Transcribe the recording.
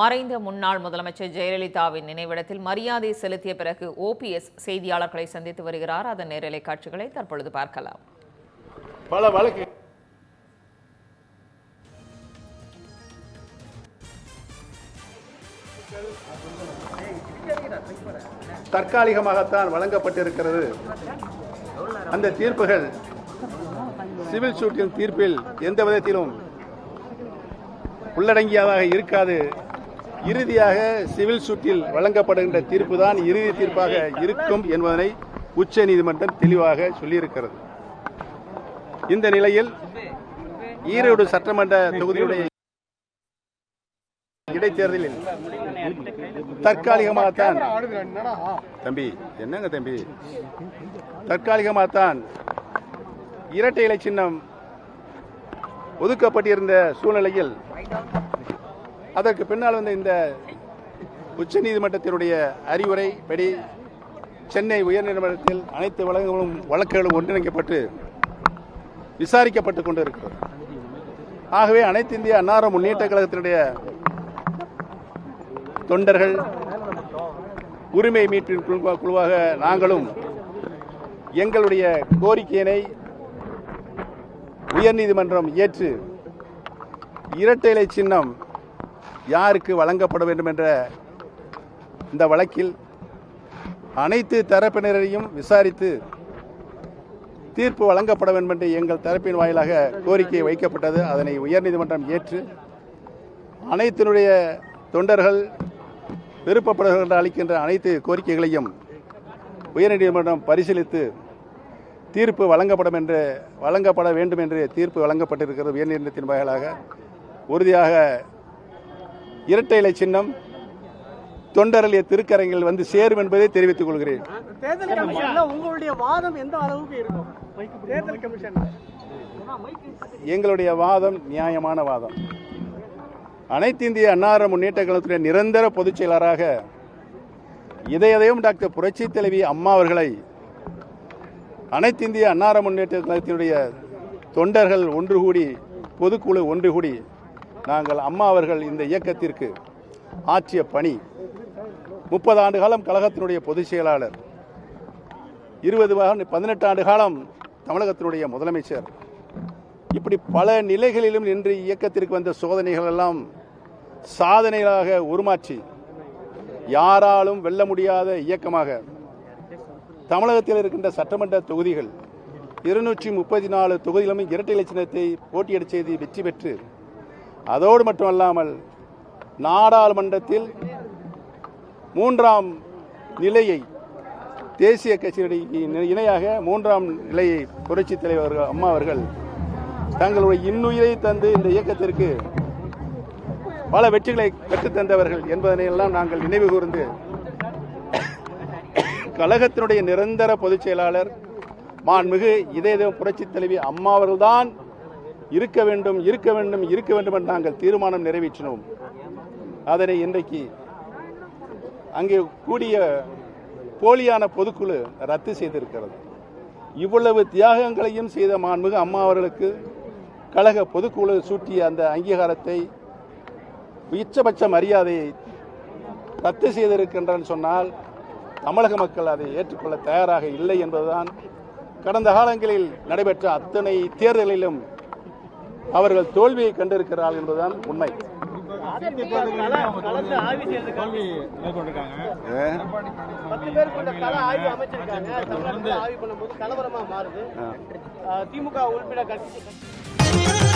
மறைந்த முன்னாள் முதலமைச்சர் ஜெயலலிதாவின் நினைவிடத்தில் மரியாதை செலுத்திய பிறகு ஓபிஎஸ் செய்தியாளர்களை சந்தித்து வருகிறார். அதன் நேரலை காட்சிகளை தற்பொழுது பார்க்கலாம். பல வழக்கு தற்காலிகமாகத்தான் வழங்கப்பட்டிருக்கிறது. அந்த தீர்ப்புகள் சிவில் சூட்டின் தீர்ப்பில் எந்த விதத்திலும் உள்ளடங்கியதாக இருக்காது. இறுதியாக சிவில் சூட்டில் வழங்கப்படுகின்ற தீர்ப்பு தான் இறுதி தீர்ப்பாக இருக்கும் என்பதனை உச்ச நீதிமன்றம் தெளிவாக சொல்லியிருக்கிறது. இந்த நிலையில் ஈரோடு சட்டமன்ற தொகுதியுடைய இடைத்தேர்தலில் தற்காலிகமாகத்தான் தம்பி என்னங்க தம்பி? தற்காலிகமாகத்தான் இரட்டை இலை சின்னம் ஒதுக்கப்பட்டிருந்த சூழ்நிலையில் அதற்கு பின்னால் வந்த இந்த உச்ச நீதிமன்றத்தினுடைய அறிவுரை படி சென்னை உயர்நீதிமன்றத்தில் அனைத்து வழக்குகளும் வழக்குகளும் ஒன்றிணைக்கப்பட்டு விசாரிக்கப்பட்டுக் கொண்டிருக்கிறது. ஆகவே அனைத்து இந்திய அன்னார முன்னேற்ற கழகத்தினுடைய தொண்டர்கள் உரிமை மீட்பின் குழுவாக நாங்களும் எங்களுடைய கோரிக்கையினை உயர்நீதிமன்றம் ஏற்று இரட்டை இலை சின்னம் யாருக்கு வழங்கப்பட வேண்டும் என்ற இந்த வழக்கில் அனைத்து தரப்பினரையும் விசாரித்து தீர்ப்பு வழங்கப்பட வேண்டும் என்று எங்கள் தரப்பின் வாயிலாக கோரிக்கை வைக்கப்பட்டது. அதனை உயர்நீதிமன்றம் ஏற்று அனைத்தினுடைய தொண்டர்கள் விருப்பப்படுகின்ற அளிக்கின்ற அனைத்து கோரிக்கைகளையும் உயர்நீதிமன்றம் பரிசீலித்து தீர்ப்பு வழங்கப்படும் என்று வழங்கப்பட வேண்டும் என்று தீர்ப்பு வழங்கப்பட்டிருக்கிறது உயர்நீதிமன்றத்தின் வாயிலாக. உறுதியாக இரட்டை இலை சின்னம் தொண்டரலிய திருக்கரங்கில் வந்து சேரும் என்பதை தெரிவித்துக் கொள்கிறேன். எங்களுடைய வாதம் நியாயமான வாதம். அனைத்து இந்திய அன்னார முன்னேற்ற கழகத்துடைய நிரந்தர பொதுச் செயலராக இதயதயம் டாக்டர் புரட்சி தலைவி அம்மா அவர்களை அனைத்து இந்திய அன்னார முன்னேற்ற கழகத்தினுடைய தொண்டர்கள் ஒன்று கூடி பொதுக்குழு ஒன்று கூடி நாங்கள் அம்மா அவர்கள் இந்த இயக்கத்திற்கு ஆற்றிய பணி முப்பது ஆண்டு காலம் கழகத்தினுடைய பொதுச் செயலாளர் இருபது பதினெட்டு ஆண்டு காலம் தமிழகத்தினுடைய முதலமைச்சர். இப்படி பல நிலைகளிலும் நின்று இயக்கத்திற்கு வந்த சோதனைகள் எல்லாம் சாதனைகளாக உருமாற்றி யாராலும் வெல்ல முடியாத இயக்கமாக தமிழகத்தில் இருக்கின்ற சட்டமன்ற தொகுதிகள் இருநூற்றி முப்பத்தி நாலு தொகுதிகளும் இரட்டை இலட்சணத்தை போட்டியிடச் செய்து வெற்றி பெற்று அதோடு மட்டுமல்லாமல் நாடாளுமன்றத்தில் மூன்றாம் நிலையை தேசிய கட்சியினுடைய இணையாக மூன்றாம் நிலையை புரட்சி தலைவர் அம்மா அவர்கள் தங்களுடைய இன்னுயிரை தந்து இந்த இயக்கத்திற்கு பல வெற்றிகளை பெற்றுத்தந்தவர்கள் என்பதனை எல்லாம் நாங்கள் நினைவு கூர்ந்து கழகத்தினுடைய நிரந்தர பொதுச் செயலாளர் மாண்புமிகு இதய புரட்சி தலைவி அம்மா அவர்கள்தான் இருக்க வேண்டும் இருக்க வேண்டும் இருக்க வேண்டும் என்று நாங்கள் தீர்மானம் நிறைவேற்றினோம். அதனை இன்றைக்கு அங்கே கூடிய போலியான பொதுக்குழு ரத்து செய்திருக்கிறது. இவ்வளவு தியாகங்களையும் செய்த மாண்புமிகு அம்மா அவர்களுக்கு கழக பொதுக்குழு சூட்டிய அந்த அங்கீகாரத்தை உச்சபட்ச மரியாதையை ரத்து செய்திருக்கின்றன்னு சொன்னால் தமிழக மக்கள் அதை ஏற்றுக்கொள்ள தயாராக இல்லை என்பதுதான் கடந்த காலங்களில் நடைபெற்ற அத்தனை தேர்தலிலும் அவர்கள் தோல்வியை கண்டிருக்கிறார்கள் என்பதுதான் உண்மை. திமுக உறுப்பினர் கட்சி